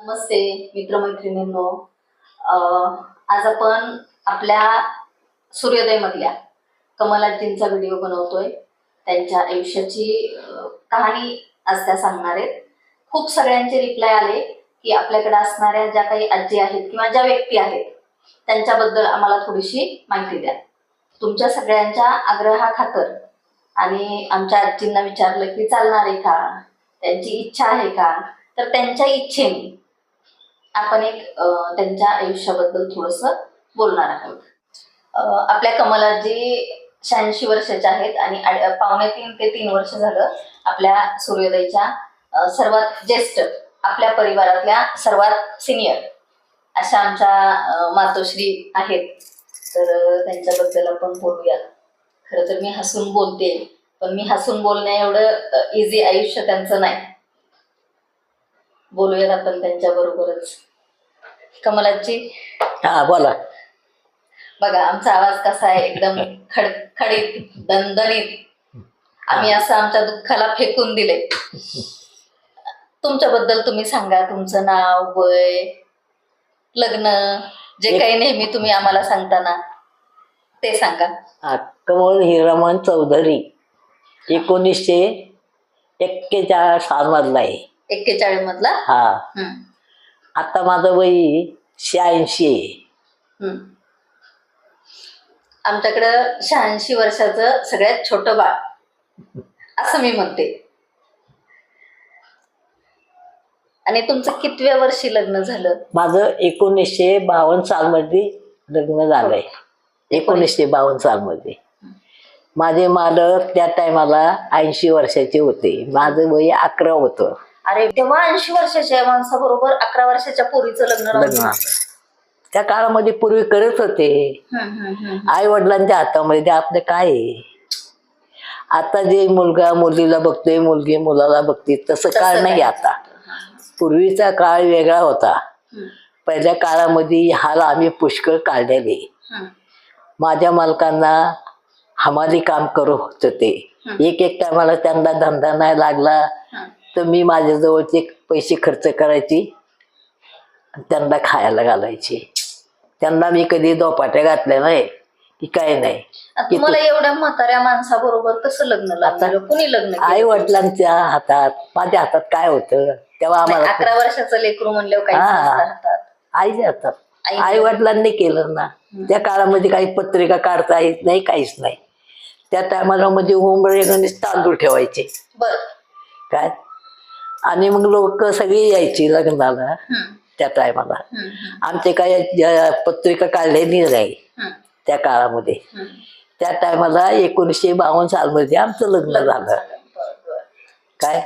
नमस्ते मित्रमैत्रिणींनो. आज आपण आपल्या सूर्योदयमधल्या कमलाजींचा व्हिडिओ बनवतोय. त्यांच्या आयुष्याची कहाणी आज त्या सांगणार आहेत. खूप सगळ्यांचे रिप्लाय आले की आपल्याकडे असणाऱ्या ज्या काही आजी आहेत किंवा ज्या व्यक्ती आहेत त्यांच्याबद्दल आम्हाला थोडीशी माहिती द्या. तुमच्या सगळ्यांच्या आग्रहाखातर आणि आमच्या आजींना विचारलं की चालणार आहे का? त्यांची इच्छा आहे का? तर त्यांच्या इच्छेने आपण एक त्यांच्या आयुष्याबद्दल थोडस बोलणार आहोत. आपल्या कमलाजी शहाऐंशी वर्षाच्या आहेत आणि पावणे तीन ते तीन वर्ष झालं आपल्या सूर्योदयच्या सर्वात ज्येष्ठ आपल्या परिवारातल्या सर्वात सिनियर अशा आमच्या मातोश्री आहेत. तर त्यांच्याबद्दल आपण बोलूयात. खरं तर मी हसून बोलते पण मी हसून बोलण्या एवढं इझी आयुष्य त्यांचं नाही. बोलूयात आपण त्यांच्या कमलाची? हा बोला. बघा आमचा आवाज कसा आहे एकदम खड खडीत दणदणीत. आम्ही असं आमच्या दुःखाला फेकून दिले. तुमच्याबद्दल तुम्ही सांगा तुमचं नाव वय लग्न जे काही नेहमी तुम्ही आम्हाला सांगताना ते सांगा. हा, कमल हिरामन चौधरी. एकोणीसशे एक्केचाळीस सालमधला आहे. एक्केचाळीस मधला? हा. हम्म, आता माझं वय शहाऐंशी आहे. हम्म. आमच्याकडं शहाऐंशी वर्षाचं सगळ्यात छोटं बाळ. असं मी म्हणते. आणि तुमचं कितव्या वर्षी लग्न झालं? माझं एकोणीसशे बावन्न सालमध्ये लग्न झालंय. एकोणीसशे बावन्न सालमध्ये. माझे मालक त्या टायमाला ऐंशी वर्षाचे होते. माझं वय अकरा होतं. अरे तेव्हा ऐंशी वर्षाच्या माणसाबरोबर अकरा वर्षाच्या पोरीचं लग्न लग्न त्या काळामध्ये पूर्वी करत होते. हम्म, हम्म, हम्म. आई वडिलांच्या हातामध्ये ते आपलं काय आहे? आता जे मुलगा मुलीला बघतोय मुलगी मुलाला बघते तसं काळ नाही. आता. पूर्वीचा काळ वेगळा होता. हम्म, पहिल्या काळामध्ये हाल आम्ही पुष्कळ काढलेले. हम्म, माझ्या मालकांना हमाली काम करत होते ते. एक एक टायमाला त्यांना धंदा नाही लागला. तर मी माझ्याजवळचे पैसे खर्च करायची. त्यांना खायला घालायचे. त्यांना मी कधी दोपाट्या घातल्या नाही की काय नाही. तुम्हाला एवढ्या म्हाताऱ्या माणसाबरोबर कसं लग्न लागलं कुणी लग्न? आई वडिलांच्या हातात माझ्या हातात काय होतं? तेव्हा आम्हाला अकरा वर्षाचं लेकरू म्हणल्यावर. आईच्या हातात. आई- वडिलांनी केलं ना. त्या काळामध्ये काही पत्रिका काढता येत नाही काहीच नाही. त्या टायमाला म्हणजे उंबरे तांदूळ ठेवायचे. बर. काय? आणि मग लोक सगळी यायची लग्नाला त्या टायमाला आमचे काही ज्या पत्रिका काढलेली नाही त्या काळामध्ये. त्या टायमाला एकोणीसशे बावन्न सालमध्ये आमचं लग्न झालं. काय?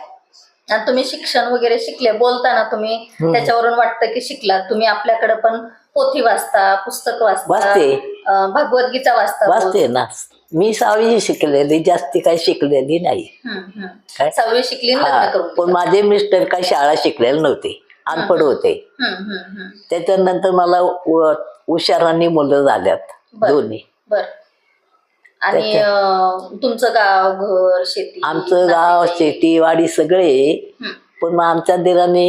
आणि तुम्ही शिक्षण वगैरे शिकले बोलताना तुम्ही. त्याच्यावरून वाटतं की शिकलात. तुम्ही आपल्याकडे पण पोथी वाचता पुस्तक वाचता भगवद्गीता वाचता वाचते ना. मी सहावी शिकलेली जास्ती काही शिकलेली नाही. काय? सहावी शिकली हा पण माझे मिस्टर काही शाळा शिकलेले नव्हते अनपड होते. त्याच्यानंतर मला उशारांनी मुलं झाल्यात. दोन्ही आणि तुमचं गाव घर शेती आमचं गाव? शेती वाडी सगळे. पण मग आमच्या दिराने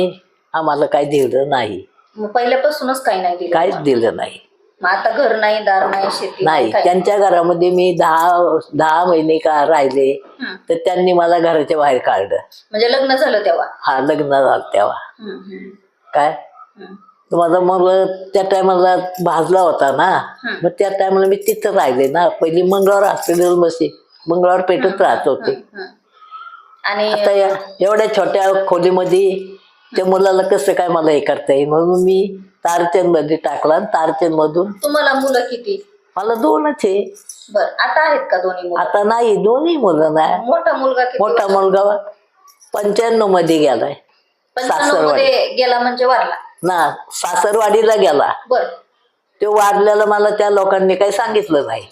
आम्हाला काही दिलं नाही पहिल्यापासूनच काही नाही दिलं काहीच. दिलं नाही मग आता घर नाही दार नाही शेती नाही काय? त्यांच्या घरामध्ये मी दहा दहा महिने का राहिले. तर त्यांनी मला घराच्या बाहेर काढलं म्हणजे लग्न झालं तेव्हा हा लग्न झालं तेव्हा काय. तर माझा मग त्या टायमाला भाजला होता ना. मग त्या टायमाला मी तिथं राहिले ना पहिली मंगळवार हॉस्पिटल बसी मंगळवार पेटत राहत होते. आणि आता या एवढ्या छोट्या खोलीमध्ये त्या मुलाला कसं काय मला हे करता येईल म्हणून मी तारचंदमध्ये टाकला आणि तारचंद मधून तुम्हाला मुलं किती? मला दोनच आहे. बर आता आहेत का दोन्ही मुलं? आता नाही दोन्ही मुलं नाही. मोठा मुलगा किती मोठा मुलगा पंच्याण्णवमध्ये गेलाय. पंच्याण्णवमध्ये गेला म्हणजे वारला ना सासरवाडीला गेला. बर. तो वारलेला मला त्या लोकांनी काही सांगितलं नाही.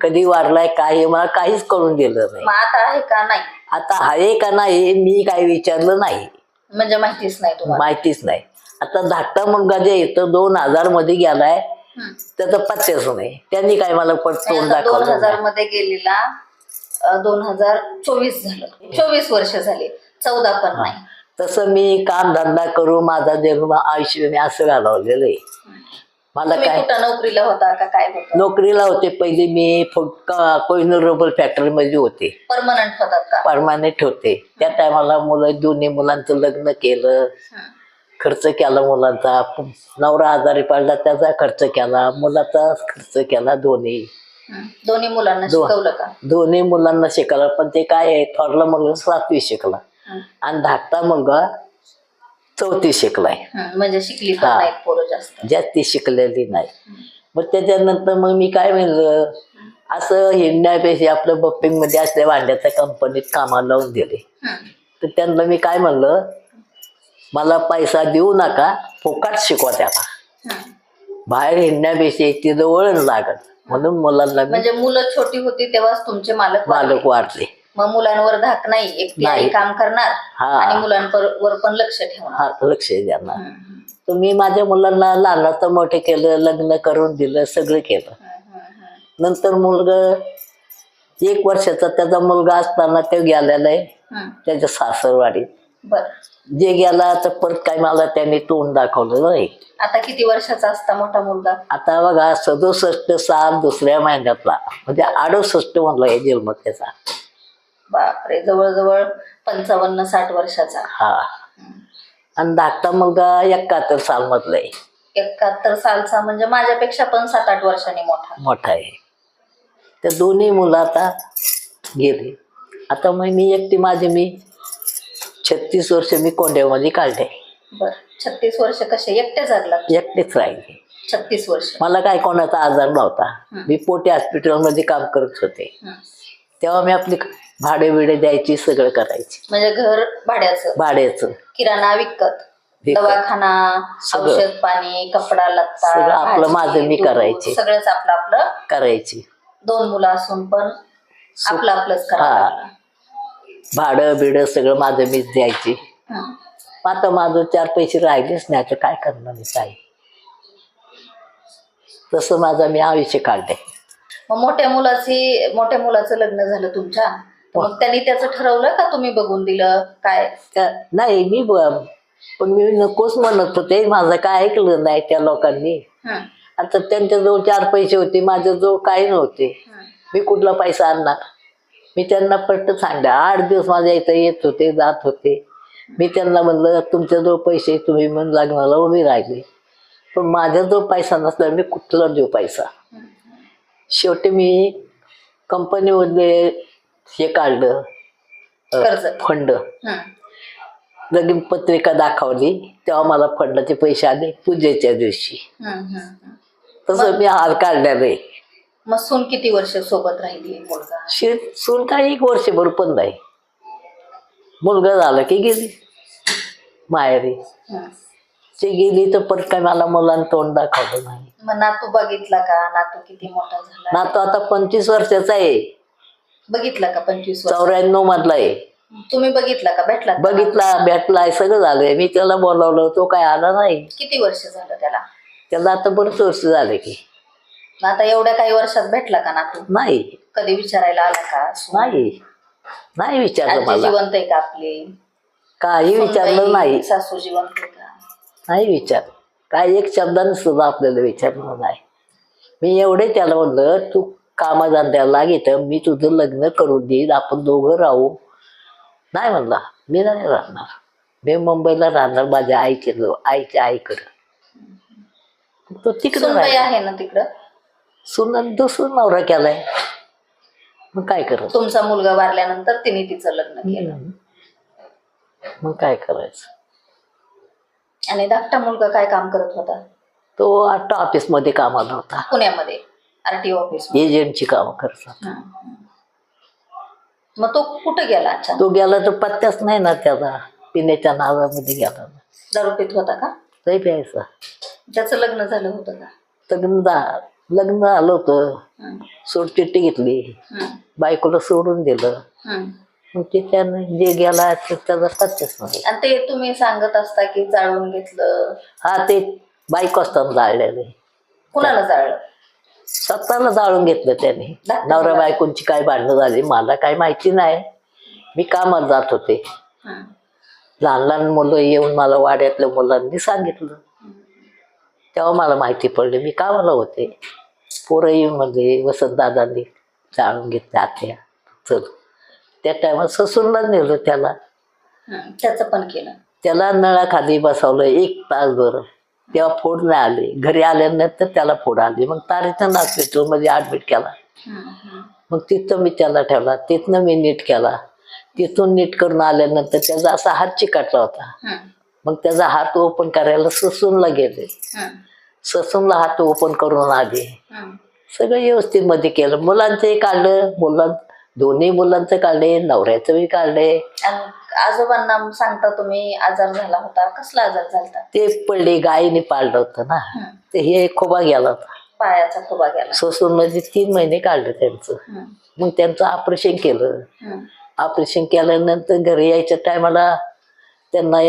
कधी वारलाय काय आहे, मला काहीच कळून दिलं नाही. मग आता आहे का नाही? आता आहे का नाही मी काही विचारलं नाही. म्हणजे माहितीच नाही तुम्हाला. माहितीच नाही. आता धाकटा मुलगा जे येतो दोन हजारमध्ये गेलाय. त्याचा पत्त्याच नाही त्यांनी काय मला पट तोंड दोन दाखवलं हजार. मध्ये गेलेला दोन हजार चोवीस झालं. चोवीस वर्ष झाले. चौदा पण नाही. तसं मी काम धंदा करू माझा जन्म आयुष्य मी असं घालवलेलं आहे. मला तुम्ही काय कुठं नोकरीला होता का काय होतं? नोकरीला होते. पहिले मी फक्त कोहिनूर रबर फॅक्टरीमध्ये होते. परमनंट होतात का? परमानेंट होते. त्या टायमाला मुलं दोन्ही मुलांचं लग्न केलं. हं. खर्च केला मुलांचा. नवरा आजारी पडला त्याचा खर्च केला. मुलाचा खर्च केला दोन्ही. दोन्ही मुलांना दो- शिकवलं का? दोन्ही मुलांना शिकला पण ते काय आहे थोरला मुलगा सातवी शिकला. आणि धाकटा मुलगा चौथी शिकलाय. म्हणजे शिकली हा. जास्त. जास्ती शिकलेली नाही. मग त्याच्यानंतर मग मी काय म्हणलं असं हिंडण्यापेक्षा आपलं बप्पिंगमध्ये असल्या भांड्याच्या कंपनीत कामाला लावून दिले. तर त्यांना मी काय म्हणलं मला पैसा देऊ नका फुकाट शिकवा त्याला. बाहेर हिंडण्यापेक्षा तिथं वळण लागत म्हणून मुलांना म्हणजे मुलं छोटी होती तेव्हाच तुमचे मालक. मालक वाढले मग मुलांवर धाक नाही एकटी. काम करणार हा. आणि मुलांवर वर पण लक्ष ठेवणार हा लक्ष हं. हं. तर मी माझ्या मुलांना लहानाचं मोठे केलं लग्न करून दिलं सगळं केलं. नंतर मुलगा एक वर्षाचा त्याचा मुलगा असताना तो गेलेला आहे. त्याच्या सासरवाडीत जे गेला तर परत काय मला त्याने तोंड दाखवलं नाही आता किती वर्षाचा असता मोठा मुलगा? आता बघा सदुसष्ट साल दुसऱ्या महिन्यातला. म्हणजे अडुसष्ट म्हणलं जन्म त्याचा. बापरे जवळजवळ पंचावन्न साठ वर्षाचा. हा. आणि धाकटा मुलगा एकाहत्तर साल मधला आहे. एकाहत्तर सालचा म्हणजे माझ्यापेक्षा पण सात आठ वर्षांनी मोठा. मोठा आहे. त्या दोन्ही मुलं आता गेली. आता मग मी एकटी माझे मी छत्तीस वर्ष मी कोंड्यामध्ये काढले. बर. छत्तीस वर्ष कसे? एकटे जगला एकटेच राहिले. छत्तीस वर्ष. मला काय कोणाचा आजार नव्हता. मी पोटे हॉस्पिटलमध्ये काम करत होते. तेव्हा मी आपली भाडे बिडे द्यायची सगळं करायची. म्हणजे घर भाड्याचं? भाड्याचं. किराणा विकत. दवाखाना. औषध पाणी कपडा लत्ता सगळं आपलं माझं मी करायचे. सगळंच आपलं आपलं करायची. दोन मुलं असून पण आपलं आपलंच. लागलं. भाडं बिडं सगळं माझं मीच द्यायची. हं. आता माझं चार पैसे राहिलेच नाही आता काय करणार मी काय तसं माझं मी आयुष्य काढले मग मोठ्या मुलाची मोठ्या मुलाचं लग्न झालं तुमच्या? तर मग त्यांनी त्याचं ठरवलं का तुम्ही बघून दिलं? काय? त्या- नाही मी ब- पण मी नकोच म्हणत होते. माझं काय ऐकलं नाही त्या लोकांनी. हं. आता त्यांच्याजवळ चार पैसे होते माझ्याजवळ काही नव्हते. हं. मी कुठला पैसा आणणार? मी त्यांना पट्ट सांगलं आठ दिवस माझ्या इथं येत होते जात होते. मी त्यांना म्हणलं तुमच्याजवळ पैसे तुम्ही म्हणून लग्नाला उभी राहिली. पण माझ्याजवळ पैसा नसला मी कुठला देऊ पैसा? शेवटी मी कंपनीमध्ये हे काढलं फंड. लगीन पत्रिका दाखवली तेव्हा मला फंडाचे पैसे आले पूजेच्या दिवशी. तसं मी हार काढलेलं आहे मग सून किती वर्ष सोबत राहिली मुलगा? शे सून काही एक वर्षभर पण नाही. मुलगा झाला की गेली. माहेरी हं. ते गेली तर परत काय मला मुलांना तोंड दाखवलं नाही. मग नातू बघितला का? नातू किती मोठा झाला? ना तो आता पंचवीस वर्षाचा आहे. बघितला का पंचवीस वर्ष? चौऱ्याण्णव मधला आहे. तुम्ही बघितला का? भेटला का? बघितला भेटलाय सगळं झालंय. मी त्याला बोलावलं तो काय आला नाही. किती वर्ष झालं त्याला? त्याला आता बरेच वर्ष झाले की. मग आता एवढ्या काही वर्षात भेटला का नातू? नाही. कधी विचारायला आला का? नाही. नाही विचारलं आजी मला. जिवंत आहे का आपली? काही विचारलं नाही. सासू जिवंत आहे का? नाही विचार. काय एक शब्दाने सुद्धा आपल्याला विचारलं नाही. मी एवढे त्याला म्हणलं तू कामाधंद्याला लाग इथं. मी तुझं लग्न करून देईन. आपण दोघं राहू. नाही म्हणला. मी नाही राहणार. मी मुंबईला राहणार. माझ्या जवळ आईच्या आईकडं तो तिकडं सूनबाई राहिला. आहे ना तिकडं? सुन दुसरं नवरा केलाय. मग काय करत तुमचा मुलगा वारल्यानंतर तिने तिचं लग्न केलं. मग काय करायचं? आणि धाकटा मुलगा काय काम करत होता? तो आता ऑफिसमध्ये कामाला होता. पुण्यामध्ये आरटीओ ऑफिस एजंटची कामं करतात मग तो कुठं गेला अच्छा? तो गेला तर पत्त्याच नाही ना त्याचा पिण्याच्या नावामध्ये गेला ना. दारू पित होता का? तरी प्यायचा. त्याचं लग्न झालं होतं का? लग्न झा- लग्न झालं होतं. सोडचिट्टी घेतली. बायकोला सोडून दिलं. मग ते त्यानं जे गेला ते त्याचा पत्त्याच नाही आणि ते तुम्ही सांगत असता की जाळून घेतलं हा ते बायको असताना जाळलेलं. कुणाला जाळलं स्वतःला जाळून घेतलं त्याने नवरा. बायकोंची काय भांडणं झाली मला काय माहिती नाही मी कामाला जात होते. लहान लहान मुलं येऊन मला वाड्यातल्या मुलांनी सांगितलं तेव्हा मला माहिती पडली मी कामाला होते पोरं येऊन म्हणजे वसंत दादांनी जाणून घेतले आत्या. चल. त्या टायमात ससूनला नेलं त्याला. हं, त्याचं पण केलं. त्याला नळाखाली बसवलं एक तास बरं तेव्हा फोड नाही आले. घरी आल्यानंतर त्याला फोड आली. मग तारेचंद हॉस्पिटलमध्ये ॲडमिट केला. हं, हं. मग तिथं मी त्याला ठेवला. तिथनं मी नीट केला. तिथून नीट करून आल्यानंतर त्याचा असा हात चिकटला होता. हं, मग त्याचा हात ओपन करायला ससूनला गेले. हं, ससूनला हात ओपन करून आले. सगळं व्यवस्थित मध्ये केलं. मुलांचंही काढलं. मुलां दोन्ही मुलांचं काढले. नवऱ्याचंही काढले. आणि आजोबांना सांगता तुम्ही आजार झाला होता. कसला आजार झाला ते पडले गायीने पाळलं होतं ना. ते हे खोबा गेला होता. पायाचा खुबा गेला. ससून मध्ये तीन महिने काढले त्यांचं. मग त्यांचं ऑपरेशन केलं. ऑपरेशन केल्यानंतर घरी यायच्या टायमाला त्यांना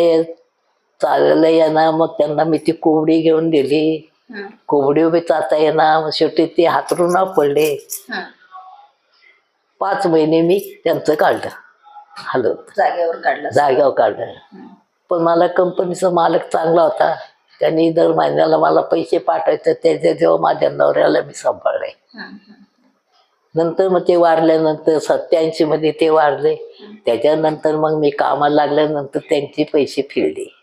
चालायला येणार मग त्यांना मी ती कोंबडी घेऊन दिली. कोंबडी उभी चालता येणार मग शेवटी ते हातरून पडले. पाच महिने मी त्यांचं काढलं हलत. जागेवर काढलं जाग्यावर काढलं. पण मला कंपनीचा मालक चांगला होता. त्यांनी दर महिन्याला मला पैसे पाठवायचे त्याच्या जेव्हा माझ्या नवऱ्याला मी सांभाळले. नंतर मग ते वारल्यानंतर सत्याऐंशी मध्ये ते वारले. त्याच्यानंतर मग मी कामाला लागल्यानंतर त्यांचे पैसे फिरले.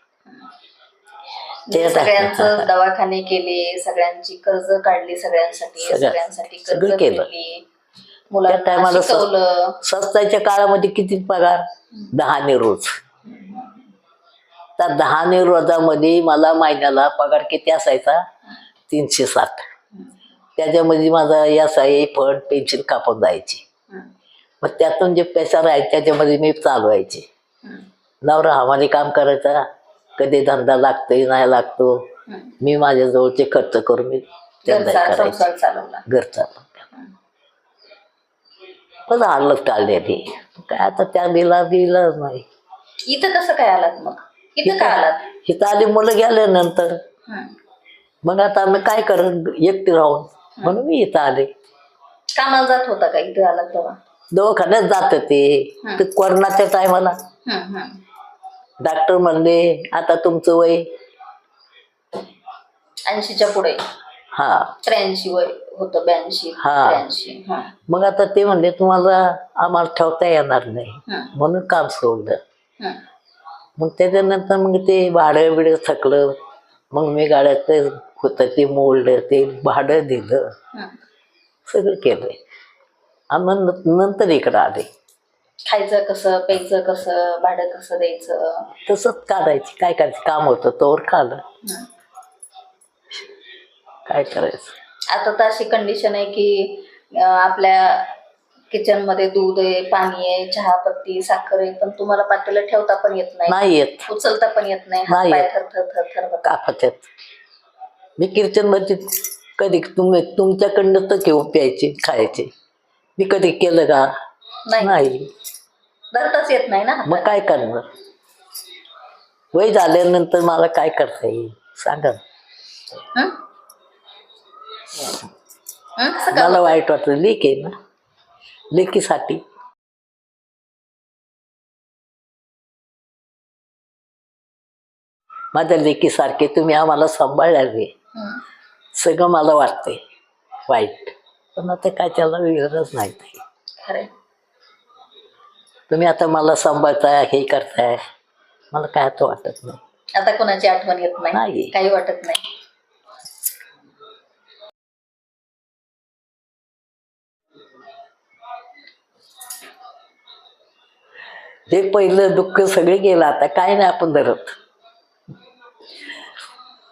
सगळ्यांचं दवाखाने केले सगळ्यांची कर्ज काढली सगळ्यांसाठी सगळं- सगळ्यांसाठी कर्ज सगळं केलं. मुलांना टायमाला शिकवलं. काळामध्ये किती पगार? दहाने रोज. त्या दहाने रोजामध्ये मला महिन्याला पगार किती असायचा? तीनशे साठ. त्याच्यामध्ये माझा एस आय फंड पेन्शन कापून जायची. मग त्यातून जे पैसा राहायचे त्याच्यामध्ये मी चालवायचे. नवरा हमाली काम करायचा. कधी धंदा लागतोय नाही लागतो. मी माझ्या जवळचे खर्च करून मी धंदा घरचा करायचे. संसार चालवला. घरचा पण हालत काढली काय आता त्या बिला बिलाच नाही. इथं कसं काय आलात मग? इथं का आलात? इथं आली मुलं गेल्यानंतर. हं. मग आता आम्ही काय करत एकटी राहून. म्हणून मी इथं आले. कामाला जात होता का? इथं आलात तेव्हा? दवाखान्यात जात ते हं. ते कोरोनाच्या टायमाला हं, हं. डॉक्टर म्हणले आता तुमचं वय ऐंशीच्या पुढे. हा. त्र्याऐंशी वय होतं ब्याऐंशी हा. त्र्याऐंशी हं, मग आता ते म्हणले तुम्हाला आम्हाला ठेवता येणार नाही. हं, म्हणून काम सोडलं. हं. मग त्याच्यानंतर मग ते भाडं बिडं थकलं. मग मी गाड्यात होतं ते मोडलं ते भाडं दिलं. हं. सगळं केलंय आणि मग न- नंतर इकडं आले. खायचं कसं प्यायचं कसं भाडं कसं द्यायचं? तसंच काढायची. काय करायचं? काम होतं तोवर खाल्लं हं. काय करायचं? आता तर अशी कंडिशन आहे की अं, आपल्या किचनमध्ये दूध आहे पाणी आहे चहा पत्ती साखर आहे पण तुम्हाला पातेलं ठेवता पण येत नाही. नाही येत. उचलता पण येत नाही. नाही हात पाय येत. थर थर थर थर होतात. कापाच्यात मी कीर्तनमध्ये कधी तुम्ही तुमच्याकडनं तर घेऊन प्यायचे खायचे. मी कधी केलं का? नाही. नाही. धरताच येत नाही ना. मग काय करणार? वय झाल्यानंतर मला काय करता येईल? सांगा. हं? हं? का? मला वाईट वाटलं. लेख आहे ना. लेकीसाठी. माझ्या लेकीसारखे तुम्ही आम्हाला सांभाळले हं. सगळं मला वाटतंय. वाईट. पण आता काय त्याला वेगळंच नाही. खरंय. तुम्ही आता मला सांभाळताय हे करताय. मला काय आता वाटत नाही. आता कोणाची आठवण येत नाही? नाही. काही वाटत नाही. हे पहिलं दुःख सगळे गेलं आता काय नाही आपण धरत.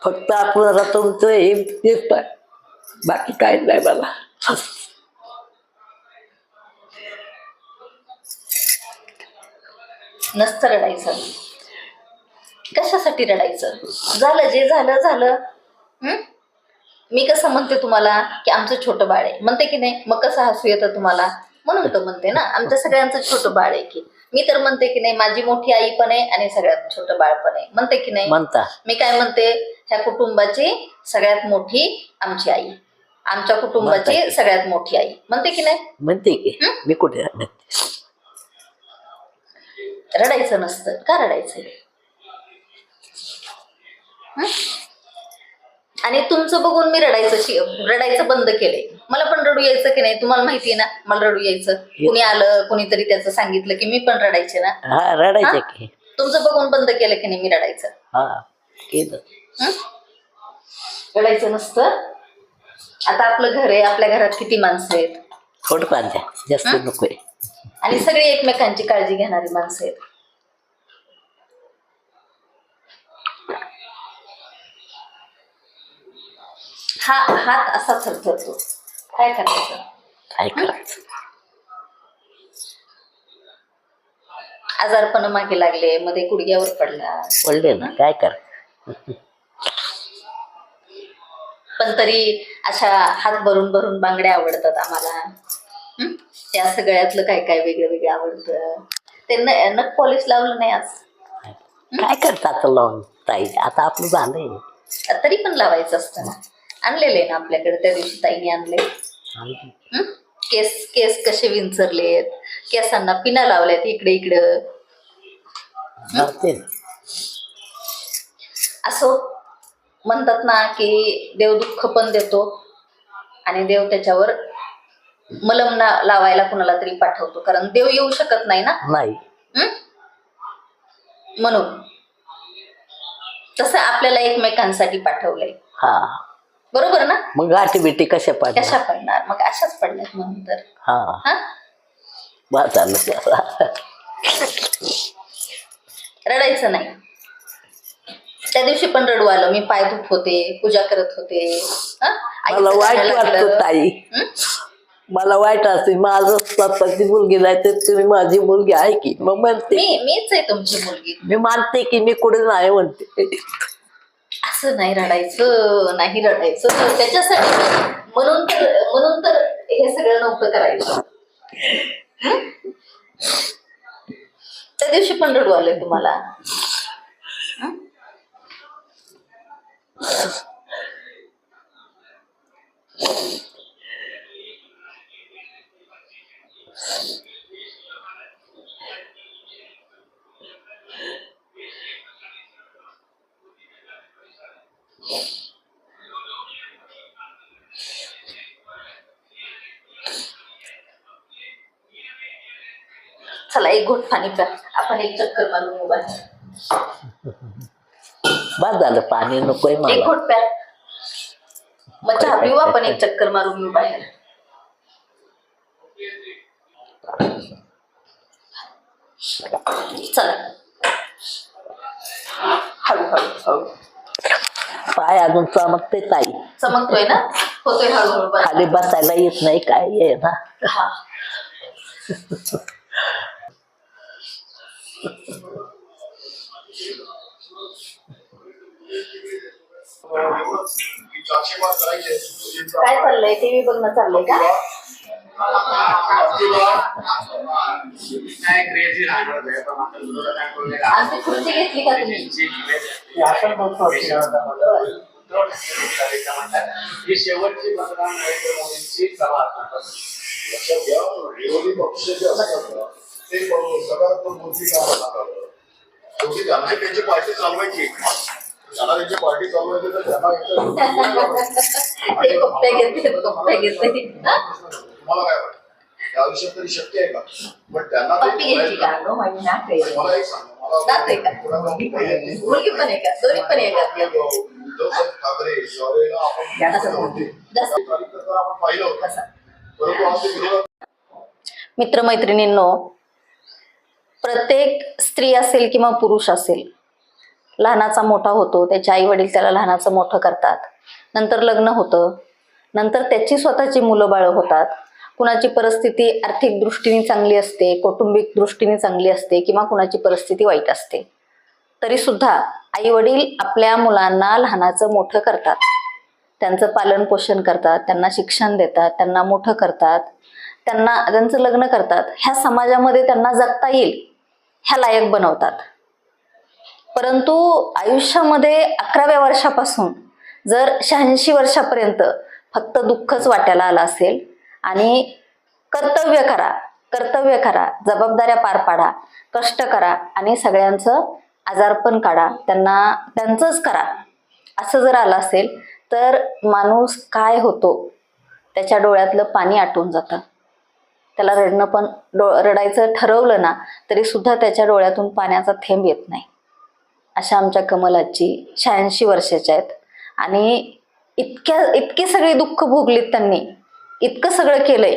फक्त आपण जरा तुमचं हे तेच बाकी काय नाही मला. नसतं रडायचं. कशासाठी रडायचं? झालं जे झालं झालं. हं? मी कसं म्हणते तुम्हाला की आमचं छोटं बाळ आहे. म्हणते की नाही? मग कसं हसू येतं तुम्हाला? म्हणून तर म्हणते ना. आमच्या सगळ्यांचं छोटं बाळ आहे की. मी तर म्हणते की नाही माझी मोठी आई पण आहे आणि सगळ्यात छोटं बाळ पण आहे. म्हणते की नाही? म्हणता. मी काय म्हणते? ह्या कुटुंबाची सगळ्यात मोठी आमची आई. आमच्या कुटुंबाची. सगळ्यात मोठी आई. म्हणते की नाही? म्हणते की. मी कुठे? रडायचं नसतं. का रडायचं? आणि तुमचं बघून मी रडायचं रडायचं बंद केलंय. मला पण रडू यायचं की नाही? तुम्हाला माहिती आहे ना मला रडू यायचं. कुणी आलं कुणीतरी त्याचं सांगितलं की मी पण रडायचे ना? हा रडायचे? की. तुमचं बघून बंद केलं की नाही मी रडायचं? रडायचं नसतं. आता आपलं घर आहे आपल्या घरात किती माणसं आहेत? जास्त हा? नकोय. आणि सगळी एकमेकांची काळजी घेणारी माणसं आहेत. हा हात असा थरथरतो. काय करायचं? काय करायचं? आजारपण मागे लागले मध्ये गुडघ्यावर पडला. पडले ना काय कर? पण तरी अशा हात भरून भरून बांगड्या आवडतात आम्हाला? त्या सगळ्यातलं काय काय वेगळं वेगळं आवडतं. ते न- नख पॉलिश लावलं नाही आज. काय करतात लावून ताई? आता आपलं झालंय. तरी पण लावायचं असतं ना. आणलेले ना आपल्याकडे त्या दिवशी ताईने आणले. हं? केस केस कसे विंचरलेत. केसांना पिना लावल्यात इकडे इकडं. ना. असो म्हणतात ना की देव दुःख पण देतो आणि देव त्याच्यावर मलम ना लावायला कुणाला तरी पाठवतो कारण देव येऊ शकत नाही ना? नाही. हं? म्हणून. तसं आपल्याला एकमेकांसाठी पाठवलंय. हा. बरोबर ना? मग गाठी बिटी कशा पाडल्या कशा पडणार? मग अशाच पडल्यात म्हणून तर. हा. हा? झालं रडायचं नाही. त्या दिवशी पण रडू आलं. मी पाय धुत होते पूजा करत होते. हं? आईचं मला वाईट गाणं वाटतं लागलं. ताई. हं? मला वाईट असते. माझं स्वतःची मुलगी नाही तर तुम्ही माझी मुलगी आहे की? मग म्हणते. मी मीच आहे तुमची मुलगी. मी मानते की मी कुठे नाही म्हणते. असं नाही रडायचं नाही रडायचं. त्याच्यासाठी म्हणून तर म्हणून तर हे सगळं नव्हतं करायचं? त्या दिवशी पण रडू आलंय तुम्हाला. हं? चला एक घोट पाणी प्या. आपण एक चक्कर मारून उभा बस झालं पाणी नकोय एक मला. घोट प्या. मग चहा पिऊ आपण एक चक्कर मारून येऊ बाहेर चला हळू हळू हळू पाय अजून चमकते ताई. चमकतोय ना? होतोय हळूहळू बरं. खाली बसायला येत नाही काय आहे ना? हा. काय चाललंय? टीव्ही बघणं चाललंय का? आणि ती खुर्ची घेतली का तुम्ही? ही शेवटची मतदान नरेंद्र मोदींची सभा लक्षात घ्या विरोधी पक्ष जे असतात ते सकारात्मक भूमिका दाखवतात. शेवटी त्यांना त्यांची पार्टी चालवायची. त्यांना त्यांची पार्टी चालवायची तर त्यांना? तुम्हाला काय वाटतं? त्या आयुष्यात तरी शक्य आहे का? पण त्यांना ते पप्पी घ्यायची का? बोलायचं- अगं माझी नाक आहे. मला एक सांगा मला नात आहे का? कोणाला काही- मुलगी पण आहे का? दोन्ही पण आहे का? उद्धव साहेब ठाकरे ज्यावेळेला आपण जास्त होते जास्त. त्या तारीखला तर आपण पाहिलं होतं. कसा परंतु आज ते विरोधात मित्रमैत्रिणींनो प्रत्येक स्त्री असेल किंवा पुरुष असेल लहानाचा मोठा होतो त्याचे आई वडील त्याला लहानाचं मोठं करतात. नंतर लग्न होतं. नंतर त्याची स्वतःची मुलं बाळं होतात. कुणाची परिस्थिती आर्थिक दृष्टीने चांगली असते कौटुंबिक दृष्टीने चांगली असते किंवा कुणाची परिस्थिती वाईट असते. तरी सुद्धा आई वडील आपल्या मुलांना लहानाचं मोठं करतात. त्यांचं पालन पोषण करतात त्यांना शिक्षण देतात त्यांना मोठं करतात त्यांना त्यांचं लग्न करतात. ह्या समाजामध्ये त्यांना जगता येईल ह्या लायक बनवतात. परंतु आयुष्यामध्ये अकराव्या वर्षापासून जर शहाऐंशी वर्षापर्यंत फक्त दुःखच वाट्याला आलं असेल आणि कर्तव्य करा. कर्तव्य करा. जबाबदाऱ्या पार पाडा. कष्ट करा आणि सगळ्यांचं आजारपण काढा. त्यांना त्यांचंच करा. असं जर आलं असेल तर माणूस काय होतो? त्याच्या डोळ्यातलं पाणी आटून जातं. त्याला रडणं पण डो रडायचं ठरवलं ना तरी सुद्धा त्याच्या डोळ्यातून पाण्याचा थेंब येत नाही. अशा आमच्या कमलाची शहाऐंशी वर्षाच्या आहेत. आणि इतक्या इतकी सगळी दुःख भोगलीत त्यांनी. इतकं सगळं केलंय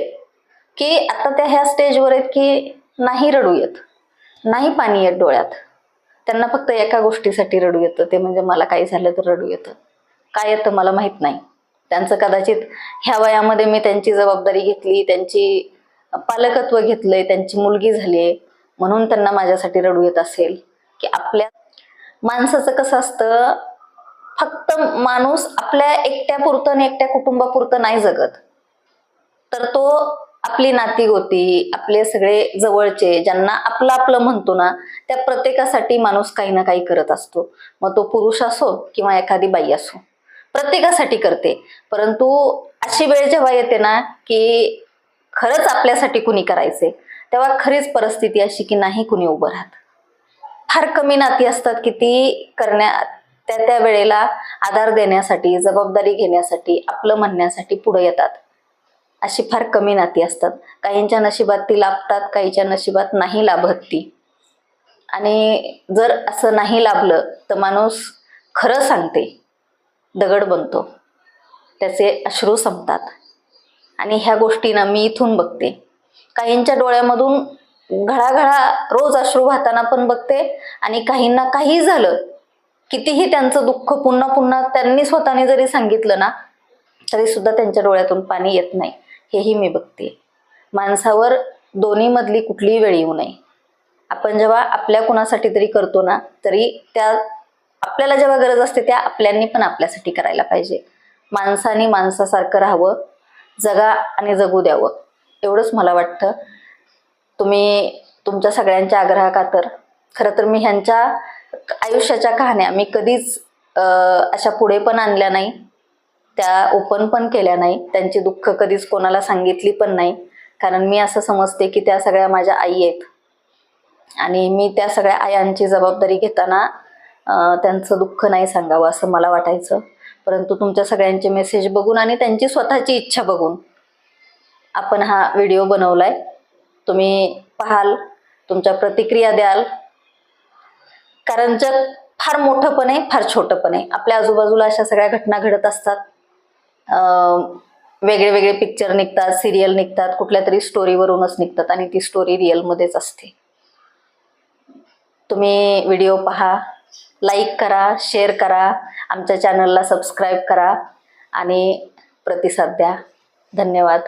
की आता त्या ह्या स्टेजवर आहेत की नाही रडू येत. नाही पाणी येत डोळ्यात. त्यांना फक्त एका गोष्टीसाठी रडू येतं. ते म्हणजे मला काही झालं तर रडू येतं. काय येतं मला माहीत नाही. त्यांचं कदाचित ह्या वयामध्ये मी त्यांची जबाबदारी घेतली त्यांची पालकत्व घेतलंय त्यांची मुलगी झाली म्हणून त्यांना माझ्यासाठी रडू येत असेल. की आपल्या माणसाचं कसं असतं फक्त माणूस आपल्या एकट्यापुरतं आणि एकट्या कुटुंबापुरतं नाही जगत. तर तो आपली नाती होती आपले सगळे जवळचे ज्यांना आपलं आपलं म्हणतो ना त्या प्रत्येकासाठी माणूस काही ना काही करत असतो. मग तो पुरुष असो किंवा एखादी बाई असो प्रत्येकासाठी करते. परंतु अशी वेळ जेव्हा येते ना की खरंच आपल्यासाठी कुणी करायचे तेव्हा खरीच परिस्थिती अशी की नाही कुणी उभं राहत. फार कमी नाती असतात की ती करण्या त्या त्या वेळेला आधार देण्यासाठी जबाबदारी घेण्यासाठी आपलं म्हणण्यासाठी पुढे येतात. अशी फार कमी नाती असतात. काहींच्या नशिबात ती लाभतात काहींच्या नशिबात नाही लाभत ती. आणि जर असं नाही लाभलं तर माणूस खरं सांगते दगड बनतो. त्याचे अश्रू संपतात. आणि ह्या गोष्टींना मी इथून बघते. काहींच्या डोळ्यामधून घळाघळा रोज अश्रू वाहताना पण बघते. आणि काहींना काही झालं कितीही त्यांचं दुःख पुन्हा पुन्हा त्यांनी स्वतःने जरी सांगितलं ना तरी सुद्धा त्यांच्या डोळ्यातून पाणी येत नाही. हेही मी बघते. माणसावर दोन्हीमधली कुठलीही वेळ येऊ नये. आपण जेव्हा आपल्या कुणासाठी तरी करतो ना तरी त्या आपल्याला जेव्हा गरज असते त्या आपल्यांनी पण आपल्यासाठी करायला पाहिजे. माणसाने माणसासारखं राहावं जगा आणि जगू द्यावं. एवढंच मला वाटतं. तुम्ही तुमच्या सगळ्यांच्या आग्रहाखातर खरं तर मी ह्यांच्या आयुष्याच्या कहाण्या मी कधीच अशा पुढे पण आणल्या नाही. त्या ओपन पण केल्या नाही. त्यांची दुःख कधीच कोणाला सांगितली पण नाही. कारण मी असं समजते की त्या सगळ्या माझ्या आई आहेत. आणि मी त्या सगळ्या आयांची जबाबदारी घेताना त्यांचं दुःख नाही सांगावं असं मला वाटायचं. परंतु तुमच्या सगळ्यांचे मेसेज बघून आणि त्यांची स्वतःची इच्छा बघून आपण हा व्हिडिओ बनवलाय. तुम्ही पाहाल तुमच्या प्रतिक्रिया द्याल. कारण जग फार मोठं पण आहे फार छोटं पण आहे. आपल्या आजूबाजूला अशा सगळ्या घटना घडत असतात. वेगळे वेगळे पिक्चर निघतात सिरियल निघतात कुठल्या तरी स्टोरीवरूनच निघतात आणि ती स्टोरी रिअलमध्येच असते. तुम्ही व्हिडिओ पहा लाईक करा शेअर करा आमच्या चॅनलला सबस्क्राईब करा आणि प्रतिसाद द्या. धन्यवाद.